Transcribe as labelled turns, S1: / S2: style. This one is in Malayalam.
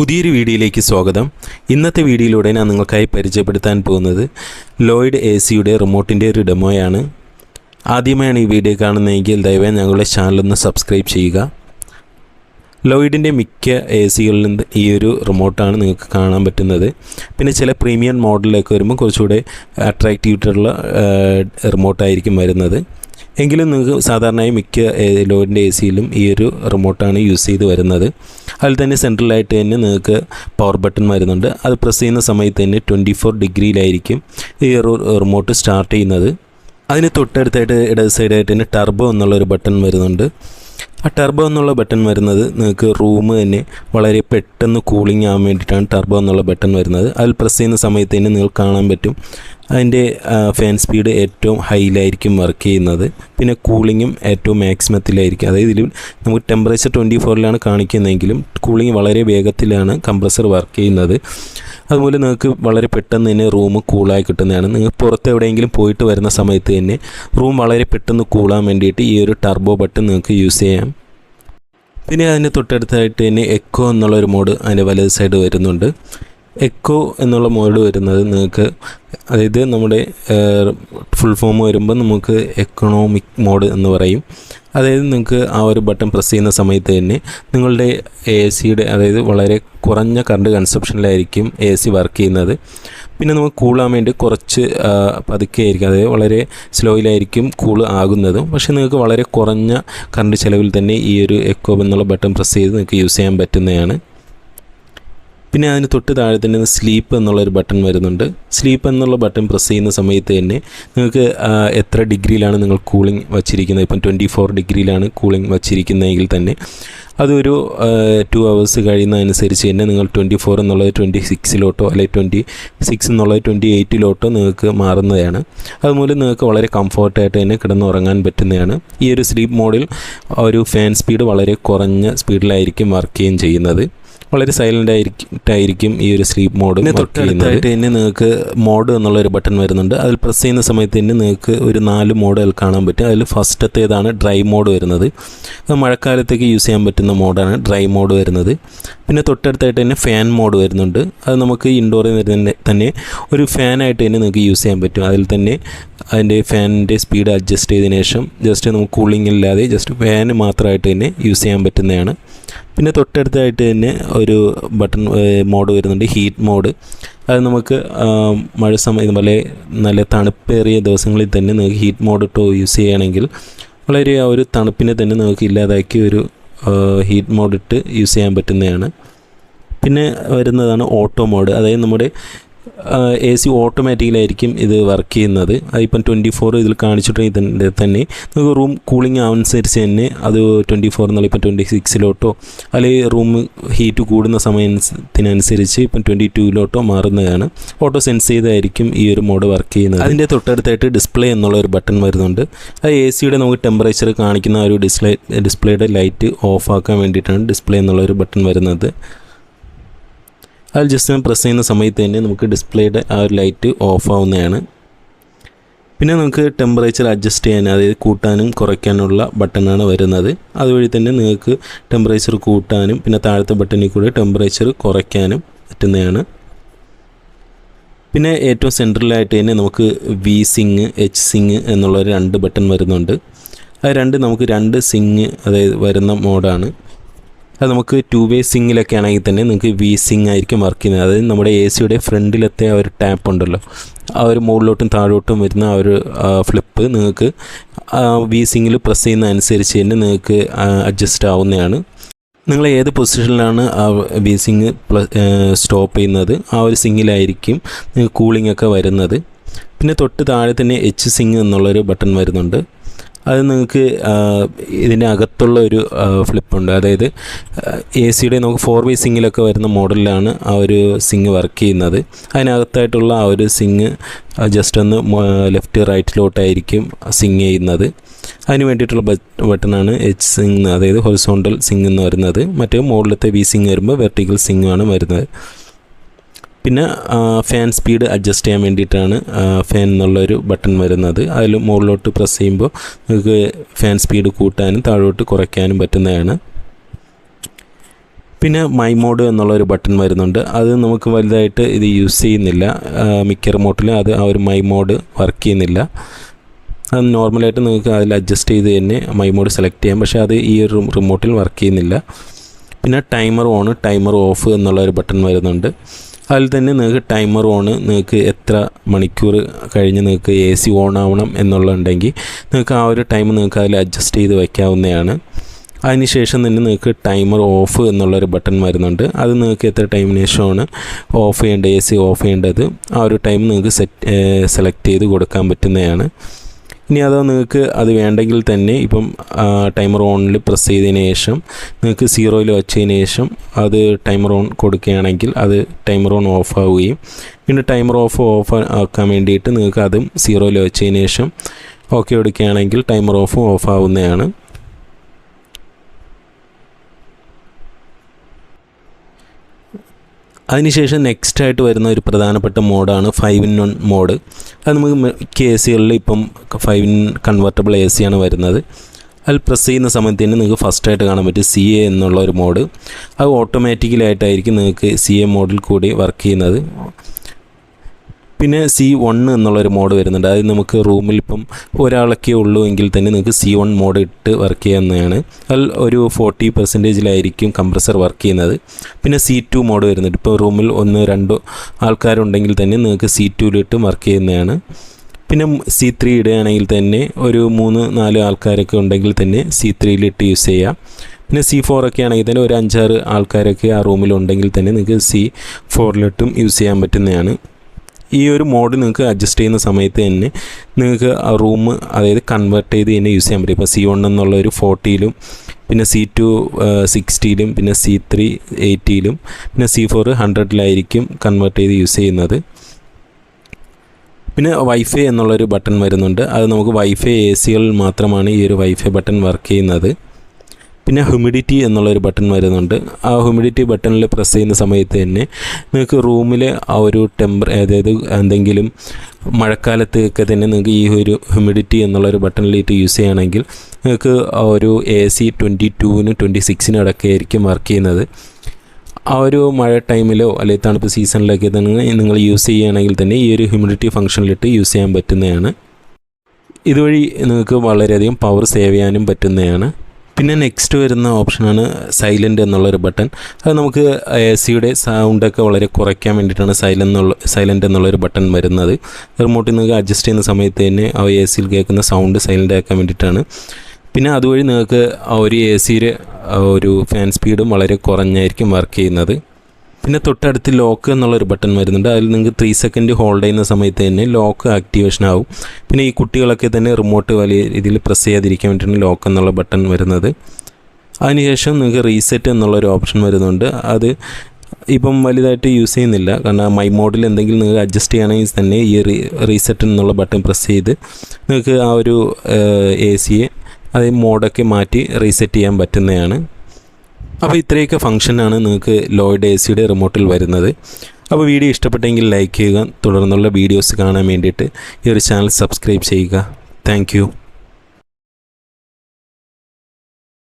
S1: പുതിയൊരു വീഡിയോയിലേക്ക് സ്വാഗതം. ഇന്നത്തെ വീഡിയോയിലൂടെ ഞാൻ നിങ്ങൾക്കായി പരിചയപ്പെടുത്താൻ പോകുന്നത് ലോയിഡ് എ സിയുടെ റിമോട്ടിന്റെ ഒരു ഡെമോയാണ്. ആദ്യമായാണ് ഈ വീഡിയോ കാണുന്നതെങ്കിൽ ദയവായി ഞങ്ങളുടെ ചാനലൊന്ന് സബ്സ്ക്രൈബ് ചെയ്യുക. ലോയിഡിന്റെ മിക്ക എ സികളിൽ നിന്ന് ഈ ഒരു റിമോട്ടാണ് നിങ്ങൾക്ക് കാണാൻ പറ്റുന്നത്. പിന്നെ ചില പ്രീമിയം മോഡലിലേക്ക് വരുമ്പോൾ കുറച്ചുകൂടെ അട്രാക്റ്റീവായിട്ടുള്ള റിമോട്ടായിരിക്കും വരുന്നത്. എങ്കിലും നിങ്ങൾക്ക് സാധാരണയായി മിക്ക ലോഡിന്റെ എ സിയിലും ഈ ഒരു റിമോട്ടാണ് യൂസ് ചെയ്ത് വരുന്നത്. അതിൽ തന്നെ സെൻട്രലായിട്ട് തന്നെ നിങ്ങൾക്ക് പവർ ബട്ടൺ വരുന്നുണ്ട്. അത് പ്രസ് ചെയ്യുന്ന സമയത്ത് തന്നെ ട്വന്റി ഫോർ ഡിഗ്രിയിലായിരിക്കും ഈ റിമോട്ട് സ്റ്റാർട്ട് ചെയ്യുന്നത്. അതിന് തൊട്ടടുത്തായിട്ട് ഇടത് സൈഡായിട്ട് തന്നെ ടർബോ എന്നുള്ളൊരു ബട്ടൺ വരുന്നുണ്ട്. ആ ടർബോ എന്നുള്ള ബട്ടൺ വരുന്നത് നിങ്ങൾക്ക് റൂം തന്നെ വളരെ പെട്ടെന്ന് കൂളിംഗ് ആവാൻ വേണ്ടിയിട്ടാണ് ടർബോ എന്നുള്ള ബട്ടൺ വരുന്നത്. അതിൽ പ്രസ് ചെയ്യുന്ന സമയത്ത് തന്നെ നിങ്ങൾക്ക് കാണാൻ പറ്റും. അതിന്റെ ഫാൻ സ്പീഡ് ഏറ്റവും ഹൈയിലായിരിക്കും വർക്ക് ചെയ്യുന്നത്. പിന്നെ കൂളിങ്ങും ഏറ്റവും മാക്സിമത്തിലായിരിക്കും അതായത് ഇതിൽ നമുക്ക് ടെമ്പറേച്ചർ ട്വന്റി ഫോറിലാണ് കാണിക്കുന്നതെങ്കിലും കൂളിംഗ് വളരെ വേഗത്തിലാണ് കംപ്രസർ വർക്ക് ചെയ്യുന്നത്. അതുപോലെ നിങ്ങൾക്ക് വളരെ പെട്ടെന്ന് തന്നെ റൂം കൂളായി കിട്ടുന്നതാണ്. നിങ്ങൾ പുറത്ത് എവിടെയെങ്കിലും പോയിട്ട് വരുന്ന സമയത്ത് തന്നെ റൂം വളരെ പെട്ടെന്ന് കൂളാൻ വേണ്ടിയിട്ട് ഈ ഒരു ടർബോ ബട്ടൺ നിങ്ങൾക്ക് യൂസ് ചെയ്യാം. പിന്നെ അതിന് തൊട്ടടുത്തായിട്ട് ഇനി എക്കോ എന്നുള്ളൊരു മോഡ് അതിന്റെ വലത് സൈഡ് വരുന്നുണ്ട്. എക്കോ എന്നുള്ള മോഡ് വരുന്നത് നിങ്ങൾക്ക് അതായത് നമ്മുടെ ഫുൾ ഫോം വരുമ്പോൾ നമുക്ക് എക്കണോമിക് മോഡ് എന്ന് പറയും. അതായത് നിങ്ങൾക്ക് ആ ഒരു ബട്ടൺ പ്രസ് ചെയ്യുന്ന സമയത്ത് തന്നെ നിങ്ങളുടെ എ സിയുടെ അതായത് വളരെ കുറഞ്ഞ കറണ്ട് കൺസപ്ഷനിലായിരിക്കും എ സി വർക്ക് ചെയ്യുന്നത്. പിന്നെ നമുക്ക് കൂളാൻ വേണ്ടി കുറച്ച് പതുക്കെ ആയിരിക്കും. അതായത് വളരെ സ്ലോയിലായിരിക്കും കൂൾ ആകുന്നതും. പക്ഷേ നിങ്ങൾക്ക് വളരെ കുറഞ്ഞ കറണ്ട് ചിലവിൽ തന്നെ ഈ ഒരു എക്കോബ് എന്നുള്ള ബട്ടൺ പ്രസ് ചെയ്ത് നിങ്ങൾക്ക് യൂസ് ചെയ്യാൻ പറ്റുന്നതാണ്. പിന്നെ അതിന് തൊട്ട് താഴെ തന്നെ സ്ലീപ്പ് എന്നുള്ളൊരു ബട്ടൺ വരുന്നുണ്ട്. സ്ലീപ്പ് എന്നുള്ള ബട്ടൺ പ്രസ് ചെയ്യുന്ന സമയത്ത് തന്നെ നിങ്ങൾക്ക് എത്ര ഡിഗ്രിയിലാണ് നിങ്ങൾ കൂളിംഗ് വച്ചിരിക്കുന്നത്? ഇപ്പം ട്വന്റി ഫോർ ഡിഗ്രിയിലാണ് കൂളിംഗ് വച്ചിരിക്കുന്നതെങ്കിൽ തന്നെ അതൊരു ടു അവേഴ്സ് കഴിയുന്നതനുസരിച്ച് തന്നെ നിങ്ങൾ ട്വന്റി ഫോർ എന്നുള്ളത് ട്വന്റി സിക്സിലോട്ടോ അല്ലെങ്കിൽ ട്വന്റി സിക്സ് എന്നുള്ളത് ട്വന്റി എയ്റ്റിലോട്ടോ നിങ്ങൾക്ക് മാറുന്നതാണ്. അതുമൂലം നിങ്ങൾക്ക് വളരെ കംഫർട്ടായിട്ട് തന്നെ കിടന്നുറങ്ങാൻ പറ്റുന്നതാണ്. ഈ ഒരു സ്ലീപ്പ് മോഡിൽ ഒരു ഫാൻ സ്പീഡ് വളരെ കുറഞ്ഞ സ്പീഡിലായിരിക്കും വർക്ക് ചെയ്യുകയും ചെയ്യുന്നത്. വളരെ സൈലന്റ് ആയിരിക്കും ഈ ഒരു സ്ലീപ്പ് മോഡ് തൊട്ടടുത്തായിട്ട് തന്നെ നിങ്ങൾക്ക് മോഡ് എന്നുള്ള ഒരു ബട്ടൺ വരുന്നുണ്ട്. അതിൽ പ്രസ് ചെയ്യുന്ന സമയത്ത് തന്നെ നിങ്ങൾക്ക് ഒരു നാല് മോഡുകൾ കാണാൻ പറ്റും. അതിൽ ഫസ്റ്റത്തേതാണ് ഡ്രൈ മോഡ് വരുന്നത്. അത് മഴക്കാലത്തേക്ക് യൂസ് ചെയ്യാൻ പറ്റുന്ന മോഡാണ് ഡ്രൈ മോഡ് വരുന്നത്. പിന്നെ തൊട്ടടുത്തായിട്ട് തന്നെ ഫാൻ മോഡ് വരുന്നുണ്ട്. അത് നമുക്ക് ഇൻഡോറിൽ നിന്ന് തന്നെ ഒരു ഫാനായിട്ട് തന്നെ നിങ്ങൾക്ക് യൂസ് ചെയ്യാൻ പറ്റും. അതിൽ തന്നെ അതിന്റെ ഫാനിന്റെ സ്പീഡ് അഡ്ജസ്റ്റ് ചെയ്തതിന് ശേഷം ജസ്റ്റ് നമുക്ക് കൂളിംഗ് ഇല്ലാതെ ജസ്റ്റ് ഫാന് മാത്രമായിട്ട് തന്നെ യൂസ് ചെയ്യാൻ പറ്റുന്നതാണ്. പിന്നെ തൊട്ടടുത്തായിട്ട് തന്നെ ഒരു ബട്ടൺ മോഡ് വരുന്നുണ്ട് ഹീറ്റ് മോഡ്. അത് നമുക്ക് മഴ സമയം പോലെ നല്ല തണുപ്പേറിയ ദിവസങ്ങളിൽ തന്നെ നിങ്ങൾക്ക് ഹീറ്റ് മോഡ് ഇട്ടോ യൂസ് ചെയ്യുകയാണെങ്കിൽ വളരെ ആ ഒരു തണുപ്പിനെ തന്നെ നിങ്ങൾക്ക് ഇല്ലാതാക്കി ഒരു ഹീറ്റ് മോഡ് ഇട്ട് യൂസ് ചെയ്യാൻ പറ്റുന്നതാണ്. പിന്നെ വരുന്നതാണ് ഓട്ടോ മോഡ്. അതായത് നമ്മുടെ എ സി ഓട്ടോമാറ്റിക്കലായിരിക്കും ഇത് വർക്ക് ചെയ്യുന്നത്. അതിപ്പം ട്വന്റി ഫോർ ഇതിൽ കാണിച്ചിട്ടുണ്ടെങ്കിൽ തന്നെ തന്നെ. നമുക്ക് റൂം കൂളിംഗ് അനുസരിച്ച് തന്നെ അത് ട്വന്റി ഫോർ എന്നുള്ള ഇപ്പം ട്വന്റി സിക്സിലോട്ടോ അല്ലെങ്കിൽ റൂം ഹീറ്റ് കൂടുന്ന സമയത്തിനനുസരിച്ച് ഇപ്പം ട്വന്റി ടൂയിലോട്ടോ മാറുന്നതാണ്. ഓട്ടോ സെൻസ് ചെയ്തായിരിക്കും ഈ ഒരു മോഡ് വർക്ക് ചെയ്യുന്നത്. അതിന്റെ തൊട്ടടുത്തായിട്ട് ഡിസ്പ്ലേ എന്നുള്ള ഒരു ബട്ടൺ വരുന്നുണ്ട്. അത് എ സിയുടെ നമുക്ക് ടെമ്പറേച്ചർ കാണിക്കുന്ന ഒരു ഡിസ്പ്ലേ ഡിസ്പ്ലേയുടെ ലൈറ്റ് ഓഫ് ആക്കാൻ വേണ്ടിയിട്ടാണ് ഡിസ്പ്ലേ എന്നുള്ള ഒരു ബട്ടൺ വരുന്നത്. അതിൽ ജസ്റ്റ് പ്രസ് ചെയ്യുന്ന സമയത്ത് തന്നെ നമുക്ക് ഡിസ്പ്ലേയുടെ ആ ഒരു ലൈറ്റ് ഓഫ് ആവുന്നതാണ്. പിന്നെ നമുക്ക് ടെമ്പറേച്ചർ അഡ്ജസ്റ്റ് ചെയ്യാൻ അതായത് കൂട്ടാനും കുറയ്ക്കാനുള്ള ബട്ടണാണ് വരുന്നത്. അതുവഴി തന്നെ നിങ്ങൾക്ക് ടെമ്പറേച്ചർ കൂട്ടാനും പിന്നെ താഴത്തെ ബട്ടണിൽ കൂടി ടെമ്പറേച്ചർ കുറയ്ക്കാനും പറ്റുന്നതാണ്. പിന്നെ ഏറ്റവും സെൻട്രലായിട്ട് തന്നെ നമുക്ക് വി സിങ് എച്ച് സിങ് എന്നുള്ള രണ്ട് ബട്ടൺ വരുന്നുണ്ട്. അത് രണ്ട് നമുക്ക് രണ്ട് സിങ് അതായത് വരുന്ന മോഡാണ് അത് നമുക്ക് ടു വേ സിങ്ങിലൊക്കെ ആണെങ്കിൽ തന്നെ നിങ്ങൾക്ക് വി സിങ് ആയിരിക്കും വർക്ക് ചെയ്യുന്നത്. അതായത് നമ്മുടെ എ സിയുടെ ഫ്രണ്ടിലത്തെ ആ ഒരു ടാപ്പ് ഉണ്ടല്ലോ. ആ ഒരു മുകളിലോട്ടും താഴോട്ടും വരുന്ന ആ ഒരു ഫ്ലിപ്പ് നിങ്ങൾക്ക് വി സിങ്ങിൽ പ്രസ് ചെയ്യുന്ന അനുസരിച്ച് തന്നെ നിങ്ങൾക്ക് അഡ്ജസ്റ്റ് ആവുന്നതാണ്. നിങ്ങൾ ഏത് പൊസിഷനിലാണ് ആ വി സിങ് സ്റ്റോപ്പ് ചെയ്യുന്നത്? ആ ഒരു സിങ്ങിലായിരിക്കും നിങ്ങൾക്ക് കൂളിംഗ് ഒക്കെ വരുന്നത്. പിന്നെ തൊട്ട് താഴെ തന്നെ എച്ച് സിങ് എന്നുള്ളൊരു ബട്ടൺ വരുന്നുണ്ട്. അത് നിങ്ങൾക്ക് ഇതിനകത്തുള്ള ഒരു ഫ്ലിപ്പുണ്ട് അതായത് എ സിയുടെ നമുക്ക് ഫോർ വേ സിങ്ങിലൊക്കെ വരുന്ന മോഡലിലാണ് ആ ഒരു സിങ് വർക്ക് ചെയ്യുന്നത്. അതിനകത്തായിട്ടുള്ള ആ ഒരു സിങ് ജസ്റ്റ് ഒന്ന് ലെഫ്റ്റ് റൈറ്റിലോട്ടായിരിക്കും സിങ് ചെയ്യുന്നത്. അതിന് വേണ്ടിയിട്ടുള്ള ബട്ടണാണ് എച്ച് സിങ് അതായത് ഹൊറിസോണ്ടൽ സിങ് എന്ന് വരുന്നത്. മറ്റേ മോഡലത്തെ വി സിങ് വരുമ്പോൾ വെർട്ടിക്കൽ സിങ് ആണ് വരുന്നത്. പിന്നെ ഫാൻ സ്പീഡ് അഡ്ജസ്റ്റ് ചെയ്യാൻ വേണ്ടിയിട്ടാണ് ഫാൻ എന്നുള്ളൊരു ബട്ടൺ വരുന്നത്. അതിൽ മുകളിലോട്ട് പ്രസ് ചെയ്യുമ്പോൾ നിങ്ങൾക്ക് ഫാൻ സ്പീഡ് കൂട്ടാനും താഴോട്ട് കുറയ്ക്കാനും പറ്റുന്നതാണ്. പിന്നെ മൈ മോഡ് എന്നുള്ളൊരു ബട്ടൺ വരുന്നുണ്ട്. അത് നമുക്ക് വലുതായിട്ട് ഇത് യൂസ് ചെയ്യുന്നില്ല. മിക്ക റിമോട്ടിലും അത് ആ ഒരു മൈ മോഡ് വർക്ക് ചെയ്യുന്നില്ല. അത് നോർമലായിട്ട് നിങ്ങൾക്ക് അതിൽ അഡ്ജസ്റ്റ് ചെയ്ത് തന്നെ മൈ മോഡ് സെലക്ട് ചെയ്യാം. പക്ഷേ അത് ഈ ഒരു റിമോട്ടിൽ വർക്ക് ചെയ്യുന്നില്ല. പിന്നെ ടൈമർ ഓൺ ടൈമർ ഓഫ് എന്നുള്ള ഒരു ബട്ടൺ വരുന്നുണ്ട്. അതിൽ തന്നെ നിങ്ങൾക്ക് ടൈമർ ഓൺ നിങ്ങൾക്ക് എത്ര മണിക്കൂർ കഴിഞ്ഞ് നിങ്ങൾക്ക് എ സി ഓൺ ആവണം എന്നുള്ളുണ്ടെങ്കിൽ നിങ്ങൾക്ക് ആ ഒരു ടൈം നിങ്ങൾക്ക് അതിൽ അഡ്ജസ്റ്റ് ചെയ്ത് വയ്ക്കാവുന്നതാണ് അതിനുശേഷം തന്നെ നിങ്ങൾക്ക് ടൈമർ ഓഫ് എന്നുള്ളൊരു ബട്ടൺ വരുന്നുണ്ട്. അത് നിങ്ങൾക്ക് എത്ര ടൈമിന് ശേഷമാണ് ഓഫ് ചെയ്യേണ്ടത് എ സി ഓഫ് ചെയ്യേണ്ടത്? ആ ഒരു ടൈം നിങ്ങൾക്ക് സെറ്റ് സെലക്ട് ചെയ്ത് കൊടുക്കാൻ പറ്റുന്നതാണ്. ഇനി അതോ നിങ്ങൾക്ക് അത് വേണ്ടെങ്കിൽ തന്നെ ഇപ്പം ടൈമർ ഓണിൽ പ്രസ് ചെയ്തതിന് ശേഷം നിങ്ങൾക്ക് സീറോയിൽ വെച്ചതിന് ശേഷം അത് ടൈമർ ഓൺ കൊടുക്കുകയാണെങ്കിൽ അത് ടൈമർ ഓൺ ഓഫ് ആവുകയും പിന്നെ ടൈമർ ഓഫ് ഓഫ് ആക്കാൻ വേണ്ടിയിട്ട് നിങ്ങൾക്ക് അതും സീറോയിൽ വെച്ചതിന് ശേഷം ഓക്കെ കൊടുക്കുകയാണെങ്കിൽ ടൈമർ ഓഫും ഓഫ് ആവുന്നതാണ്. അതിനുശേഷം നെക്സ്റ്റ് ആയിട്ട് വരുന്ന ഒരു പ്രധാനപ്പെട്ട മോഡാണ് ഫൈവ് ഇൻ വൺ മോഡ് അത് നമുക്ക് മിക്ക എ സികളിൽ ഇപ്പം ഫൈവ് ഇൻ കൺവെർട്ടബിൾ എ സിയാണ് വരുന്നത്. അതിൽ പ്രസ് ചെയ്യുന്ന സമയത്ത് തന്നെ നിങ്ങൾക്ക് ഫസ്റ്റായിട്ട് കാണാൻ പറ്റും സി എ എന്നുള്ള ഒരു മോഡ് അത് ഓട്ടോമാറ്റിക്കലായിട്ടായിരിക്കും നിങ്ങൾക്ക് സി എ മോഡിൽ കൂടി വർക്ക് ചെയ്യുന്നത്. പിന്നെ സി വൺ എന്നുള്ളൊരു മോഡ് വരുന്നുണ്ട്. അത് നമുക്ക് റൂമിൽ ഇപ്പം ഒരാളൊക്കെ ഉള്ളൂ എങ്കിൽ തന്നെ നിങ്ങൾക്ക് സി വൺ മോഡ് ഇട്ട് വർക്ക് ചെയ്യാവുന്നതാണ്. അതിൽ ഒരു ഫോർട്ടി പെർസെന്റേജിലായിരിക്കും കംപ്രസർ വർക്ക് ചെയ്യുന്നത്. പിന്നെ സി ടു മോഡ് വരുന്നുണ്ട്. ഇപ്പോൾ റൂമിൽ ഒന്ന് രണ്ടോ ആൾക്കാരുണ്ടെങ്കിൽ തന്നെ നിങ്ങൾക്ക് സി ടുവിലിട്ട് വർക്ക് ചെയ്യുന്നതാണ്. പിന്നെ സി ത്രീ ഇടുകയാണെങ്കിൽ തന്നെ ഒരു മൂന്ന് നാല് ആൾക്കാരൊക്കെ ഉണ്ടെങ്കിൽ തന്നെ സി ത്രീയിലിട്ട് യൂസ് ചെയ്യാം. പിന്നെ സി ഫോർ ഒക്കെ ആണെങ്കിൽ തന്നെ ഒരു അഞ്ചാറ് ആൾക്കാരൊക്കെ ആ റൂമിലുണ്ടെങ്കിൽ തന്നെ നിങ്ങൾക്ക് സി ഫോറിലിട്ടും യൂസ് ചെയ്യാൻ പറ്റുന്നതാണ്. ഈ ഒരു മോഡ് നിങ്ങൾക്ക് അഡ്ജസ്റ്റ് ചെയ്യുന്ന സമയത്ത് തന്നെ നിങ്ങൾക്ക് ആ റൂം അതായത് കൺവേർട്ട് ചെയ്ത് തന്നെ യൂസ് ചെയ്യാൻ പറ്റും. ഇപ്പോൾ സി വൺ എന്നുള്ള ഒരു ഫോർട്ടിയിലും പിന്നെ സി ടു സിക്സ്റ്റിയിലും പിന്നെ സി ത്രീ എയ്റ്റിയിലും പിന്നെ സി ഫോർ ഹൺഡ്രഡിലായിരിക്കും കൺവേർട്ട് ചെയ്ത് യൂസ് ചെയ്യുന്നത്. പിന്നെ വൈഫൈ എന്നുള്ളൊരു ബട്ടൺ വരുന്നുണ്ട്. അത് നമുക്ക് വൈഫൈ എ സികളിൽ മാത്രമാണ് ഈ ഒരു വൈഫൈ ബട്ടൺ വർക്ക് ചെയ്യുന്നത്. പിന്നെ ഹ്യൂമിഡിറ്റി എന്നുള്ളൊരു ബട്ടൺ വരുന്നുണ്ട്. ആ ഹ്യൂമിഡിറ്റി ബട്ടണിൽ പ്രസ് ചെയ്യുന്ന സമയത്ത് തന്നെ നിങ്ങൾക്ക് റൂമിൽ ആ ഒരു ടെമ്പർ അതായത് എന്തെങ്കിലും മഴക്കാലത്തൊക്കെ തന്നെ നിങ്ങൾക്ക് ഈ ഒരു ഹ്യൂമിഡിറ്റി എന്നുള്ളൊരു ബട്ടണിലിട്ട് യൂസ് ചെയ്യുകയാണെങ്കിൽ നിങ്ങൾക്ക് ഒരു എ സി ട്വന്റി ടുവിന് ട്വന്റി സിക്സിന് ഇടയ്ക്കായിരിക്കും വർക്ക് ചെയ്യുന്നത്. ആ ഒരു മഴ ടൈമിലോ അല്ലെങ്കിൽ തണുപ്പ് സീസണിലൊക്കെ തന്നെ നിങ്ങൾ യൂസ് ചെയ്യുകയാണെങ്കിൽ തന്നെ ഈ ഒരു ഹ്യൂമിഡിറ്റി ഫംഗ്ഷനിലിട്ട് യൂസ് ചെയ്യാൻ പറ്റുന്നതാണ്. ഇതുവഴി നിങ്ങൾക്ക് വളരെയധികം പവർ സേവ് ചെയ്യാനും പറ്റുന്നതാണ്. പിന്നെ നെക്സ്റ്റ് വരുന്ന ഓപ്ഷനാണ് സൈലന്റ് എന്നുള്ളൊരു ബട്ടൺ അത് നമുക്ക് എ സിയുടെ സൗണ്ടൊക്കെ വളരെ കുറയ്ക്കാൻ വേണ്ടിയിട്ടാണ് സൈലന്റ് എന്നുള്ള സൈലന്റ് എന്നുള്ളൊരു ബട്ടൺ വരുന്നത്. റിമോട്ടിൽ നിങ്ങൾക്ക് അഡ്ജസ്റ്റ് ചെയ്യുന്ന സമയത്ത് തന്നെ ആ എ സിയിൽ കേൾക്കുന്ന സൗണ്ട് സൈലന്റ് ആക്കാൻ വേണ്ടിയിട്ടാണ്. പിന്നെ അതുവഴി നിങ്ങൾക്ക് ഒരു എ സിയുടെ ഒരു ഫാൻ സ്പീഡും വളരെ കുറഞ്ഞായിരിക്കും വർക്ക് ചെയ്യുന്നത്. പിന്നെ തൊട്ടടുത്ത് ലോക്ക് എന്നുള്ളൊരു ബട്ടൺ വരുന്നുണ്ട്. അതിൽ നിങ്ങൾക്ക് ത്രീ സെക്കൻഡ് ഹോൾഡ് ചെയ്യുന്ന സമയത്ത് തന്നെ ലോക്ക് ആക്ടിവേഷൻ ആവും. പിന്നെ ഈ കുട്ടികളൊക്കെ തന്നെ റിമോട്ട് വലിയ രീതിയിൽ പ്രസ് ചെയ്യാതിരിക്കാൻ വേണ്ടിയിട്ടാണ് ലോക്ക് എന്നുള്ള ബട്ടൺ വരുന്നത്. അതിനുശേഷം നിങ്ങൾക്ക് റീസെറ്റ് എന്നുള്ളൊരു ഓപ്ഷൻ വരുന്നുണ്ട്. അത് ഇപ്പം വലുതായിട്ട് യൂസ് ചെയ്യുന്നില്ല. കാരണം മൈ മോഡിൽ എന്തെങ്കിലും നിങ്ങൾക്ക് അഡ്ജസ്റ്റ് ചെയ്യണമെങ്കിൽ തന്നെ ഈ റീ റീസെറ്റ് എന്നുള്ള ബട്ടൺ പ്രസ് ചെയ്ത് നിങ്ങൾക്ക് ആ ഒരു എ സിയെ അതേ മോഡൊക്കെ മാറ്റി റീസെറ്റ് ചെയ്യാൻ പറ്റുന്നതാണ്. അപ്പോൾ ഇത്രയൊക്കെ ഫംഗ്ഷനാണ് നിങ്ങൾക്ക് ലോയിഡ് എ സിയുടെ റിമോട്ടിൽ വരുന്നത്. അപ്പോൾ വീഡിയോ ഇഷ്ടപ്പെട്ടെങ്കിൽ ലൈക്ക് ചെയ്യുക തുടർന്നുള്ള വീഡിയോസ് കാണാൻ വേണ്ടിയിട്ട് ഈ ഒരു ചാനൽ സബ്സ്ക്രൈബ് ചെയ്യുക. താങ്ക്